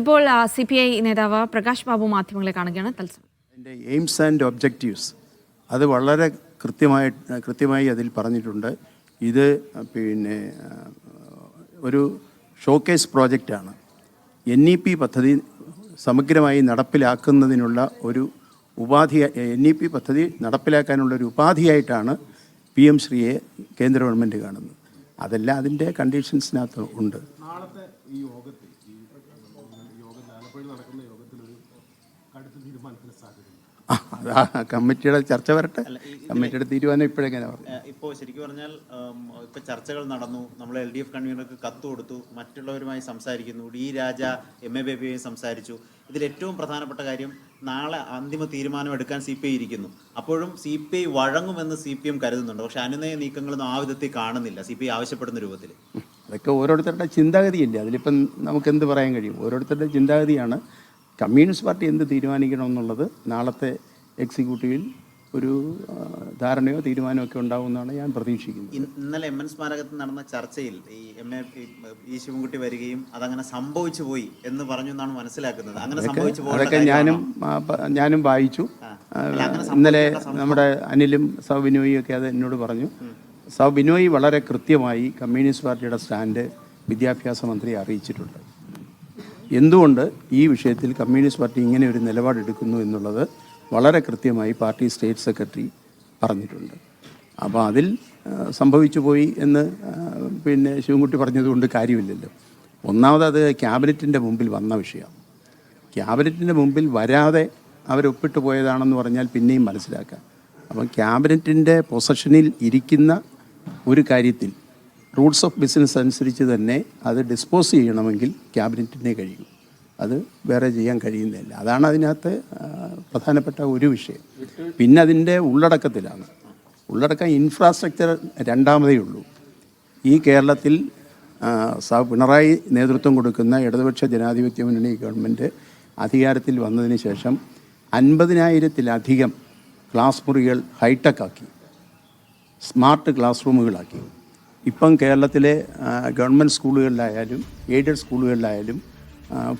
ഇപ്പോൾ C P I നേതാവ് പ്രകാശ് ബാബു മാധ്യമങ്ങളെ കാണുകയാണ്. തത്സമയം. എന്റെ എയിംസ് ആൻഡ് ഒബ്ജക്റ്റീവ്സ് അത് വളരെ കൃത്യമായി കൃത്യമായി അതിൽ പറഞ്ഞിട്ടുണ്ട്. ഇത് പിന്നെ ഒരു ഷോക്കേസ് പ്രോജക്റ്റാണ് എൻ ഇ പി പദ്ധതി സമഗ്രമായി നടപ്പിലാക്കുന്നതിനുള്ള ഒരു ഉപാധി എൻ ഇ പി പദ്ധതി നടപ്പിലാക്കാനുള്ള ഒരു ഉപാധിയായിട്ടാണ് പി എം ശ്രീയെ കേന്ദ്ര ഗവൺമെന്റ് കാണുന്നത്. അതെല്ലാം അതിന്റെ കണ്ടീഷൻസിനകത്ത് ഉണ്ട്. നാളത്തെ ഈ യോഗത്തിൽ നടക്കുന്ന യോഗത്തിൽ ഒരു കടുത്ത തീരുമാനത്തിന് സാധ്യതയുണ്ട്. കമ്മിറ്റിയുടെ ചർച്ച വരട്ടെ. കമ്മിറ്റിയുടെ തീരുമാനം ഇപ്പോഴെങ്ങനെ ഇപ്പോൾ ശരിക്കും പറഞ്ഞാൽ ഇപ്പോൾ ചർച്ചകൾ നടന്നു നമ്മൾ എൽ ഡി എഫ് കൺവീനർക്ക് കത്ത് കൊടുത്തു മറ്റുള്ളവരുമായി സംസാരിക്കുന്നു ഡി രാജ എം എ ബേബിയുമായി സംസാരിച്ചു. ഇതിൽ ഏറ്റവും പ്രധാനപ്പെട്ട കാര്യം നാളെ അന്തിമ തീരുമാനം എടുക്കാൻ സി പി ഐ ഇരിക്കുന്നു. അപ്പോഴും സി പി ഐ വഴങ്ങുമെന്ന് സി പി എം കരുതുന്നുണ്ട്. പക്ഷേ അനുനയ നീക്കങ്ങളൊന്നും ആ വിധത്തിൽ കാണുന്നില്ല സി പി ഐ ആവശ്യപ്പെടുന്ന രൂപത്തിൽ അതൊക്കെ ഓരോരുത്തരുടെ ചിന്താഗതിയില്ല? അതിലിപ്പം നമുക്ക് എന്ത് പറയാൻ കഴിയും? ഓരോരുത്തരുടെ ചിന്താഗതിയാണ് കമ്മ്യൂണിസ്റ്റ് പാർട്ടി എന്ത് തീരുമാനിക്കണം എന്നുള്ളത് നാളത്തെ എക്സിക്യൂട്ടീവിൽ ഒരു ധാരണയോ തീരുമാനമോ ഒക്കെ ഉണ്ടാവുമെന്നാണ് ഞാൻ പ്രതീക്ഷിക്കുന്നത്. ഇന്നലെ എം എൻ സ്മാരകത്തിൽ നടന്ന ചർച്ചയിൽ ഈ എം എ ഈ ശിവൻകുട്ടി വരികയും അതങ്ങനെ സംഭവിച്ചു പോയി എന്ന് പറഞ്ഞു എന്നാണ് മനസ്സിലാക്കുന്നത്. അങ്ങനെ സംഭവിച്ചു പോയതൊക്കെ അതൊക്കെ ഞാനും ഞാനും വായിച്ചു. ഇന്നലെ നമ്മുടെ അനിലും സൗ ബിനോയും ഒക്കെ അത് എന്നോട് പറഞ്ഞു. സൗ ബിനോയ് വളരെ കൃത്യമായി കമ്മ്യൂണിസ്റ്റ് പാർട്ടിയുടെ സ്റ്റാൻഡ് വിദ്യാഭ്യാസ മന്ത്രിയെ അറിയിച്ചിട്ടുണ്ട്. എന്തുകൊണ്ട് ഈ വിഷയത്തിൽ കമ്മ്യൂണിസ്റ്റ് പാർട്ടി ഇങ്ങനെ ഒരു നിലപാടെടുക്കുന്നു എന്നുള്ളത് വളരെ കൃത്യമായി പാർട്ടി സ്റ്റേറ്റ് സെക്രട്ടറി പറഞ്ഞിട്ടുണ്ട്. അപ്പോൾ അതിൽ സംഭവിച്ചു പോയി എന്ന് പിന്നെ ശിവൻകുട്ടി പറഞ്ഞതുകൊണ്ട് കാര്യമില്ലല്ലോ. ഒന്നാമത് അത് ക്യാബിനറ്റിന്റെ മുമ്പിൽ വന്ന വിഷയമാണ് ക്യാബിനറ്റിന്റെ മുമ്പിൽ വരാതെ അവരൊപ്പിട്ട് പോയതാണെന്ന് പറഞ്ഞാൽ പിന്നെയും മനസ്സിലാക്കാം. അപ്പം ക്യാബിനറ്റിന്റെ പൊസഷനിൽ ഇരിക്കുന്ന ഒരു കാര്യത്തിൽ റൂൾസ് ഓഫ് ബിസിനസ് അനുസരിച്ച് തന്നെ അത് ഡിസ്പോസ് ചെയ്യണമെങ്കിൽ ക്യാബിനറ്റിനെ കഴിയും. അത് വേറെ ചെയ്യാൻ കഴിയുന്നില്ല അതാണ് അതിനകത്ത് പ്രധാനപ്പെട്ട ഒരു വിഷയം. പിന്നെ അതിന്റെ ഉള്ളടക്കത്തിലാണ്. ഉള്ളടക്കം ഇൻഫ്രാസ്ട്രക്ചർ രണ്ടാമതേ ഉള്ളൂ. ഈ കേരളത്തിൽ പിണറായി നേതൃത്വം കൊടുക്കുന്ന ഇടതുപക്ഷ ജനാധിപത്യ മുന്നണി ഗവൺമെന്റ് അധികാരത്തിൽ വന്നതിന് ശേഷം അൻപതിനായിരത്തിലധികം ക്ലാസ് മുറികൾ ഹൈടെക് ആക്കി. സ്മാർട്ട് ക്ലാസ് റൂമുകളാക്കി. ഇപ്പം കേരളത്തിലെ ഗവൺമെന്റ് സ്കൂളുകളിലായാലും എയ്ഡഡ് സ്കൂളുകളിലായാലും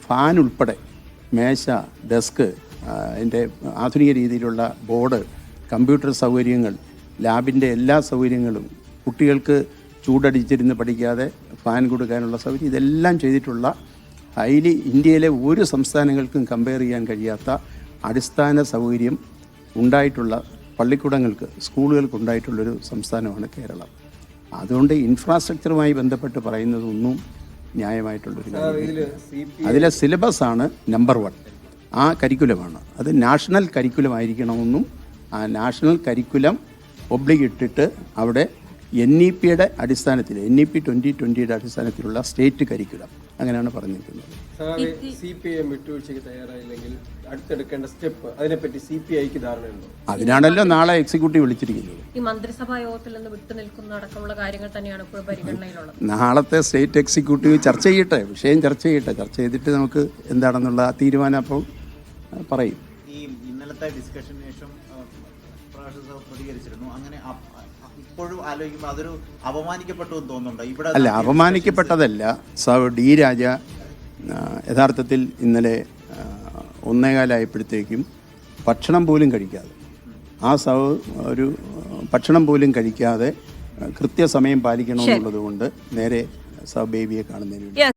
ഫാൻ ഉൾപ്പെടെ മേശ ഡെസ്ക് അതിന്റെ ആധുനിക രീതിയിലുള്ള ബോർഡ് കമ്പ്യൂട്ടർ സൗകര്യങ്ങൾ ലാബിന്റെ എല്ലാ സൗകര്യങ്ങളും കുട്ടികൾക്ക് ചൂടടിച്ചിരുന്ന് പഠിക്കാതെ ഫാൻ കൊടുക്കാനുള്ള സൗകര്യം ഇതെല്ലാം ചെയ്തിട്ടുള്ള ഹൈലി ഇന്ത്യയിലെ ഒരു സംസ്ഥാനങ്ങൾക്കും കമ്പയർ ചെയ്യാൻ കഴിയാത്ത അടിസ്ഥാന സൗകര്യം ഉണ്ടായിട്ടുള്ള പള്ളിക്കൂടങ്ങൾക്ക് സ്കൂളുകൾക്ക് ഉണ്ടായിട്ടുള്ളൊരു സംസ്ഥാനമാണ് കേരളം. അതുകൊണ്ട് ഇൻഫ്രാസ്ട്രക്ചറുമായി ബന്ധപ്പെട്ട് പറയുന്നതൊന്നും ന്യായമായിട്ടുള്ളൊരു കാര്യമില്ല അതിലെ സിലബസ് ആണ് നമ്പർ വൺ ആ കരിക്കുലമാണ് അത് നാഷണൽ കരിക്കുലം ആയിരിക്കണമെന്നും ആ നാഷണൽ കരിക്കുലം ഒബ്ലിഗിട്ടിട്ട് അവിടെ എൻ ഇ പിയുടെ അടിസ്ഥാനത്തിൽ എൻ ഇ പി ട്വന്റി ട്വന്റിയുടെ അടിസ്ഥാനത്തിലുള്ള സ്റ്റേറ്റ് കരിക്കുലം അങ്ങനെയാണ് പറഞ്ഞിരിക്കുന്നത്. അതിനാണല്ലോ നാളെ എക്സിക്യൂട്ടീവ് വിളിച്ചിരിക്കുന്നത്. ഈ മന്ത്രിസഭാ യോഗത്തിൽ നിന്ന് വിട്ടുനിൽക്കുന്ന അടക്കമുള്ള കാര്യങ്ങൾ തന്നെയാണ് ഇപ്പോൾ പരിഗണനയിലുള്ളത്. നാളത്തെ സ്റ്റേറ്റ് എക്സിക്യൂട്ടീവ് ചർച്ച ചെയ്യട്ടെ വിഷയം ചർച്ച ചെയ്യട്ടെ. ചർച്ച ചെയ്തിട്ട് നമുക്ക് എന്താണെന്നുള്ള തീരുമാനം അപ്പോൾ പറയും. ഈ ഇന്നലത്തെ ഡിസ്കഷന് ശേഷം പ്രതികരിച്ചിരുന്നു. അങ്ങനെ ഇപ്പോഴും ആലോചിക്കുമ്പോൾ അതൊരു അപമാനിക്കപ്പെട്ടു എന്ന് തോന്നുന്നുണ്ടോ? ഇവിടെ അല്ല അപമാനിക്കപ്പെട്ടതല്ല സർ ഡി രാജ യഥാർത്ഥത്തിൽ ഇന്നലെ ഒന്നേകാലായപ്പോഴത്തേക്കും ഭക്ഷണം പോലും കഴിക്കാതെ ആ സൗ ഒരു ഭക്ഷണം പോലും കഴിക്കാതെ കൃത്യസമയം പാലിക്കണമെന്നുള്ളത് കൊണ്ട് നേരെ സൗ ബേബിയെ കാണുന്നതിന് വേണ്ടി.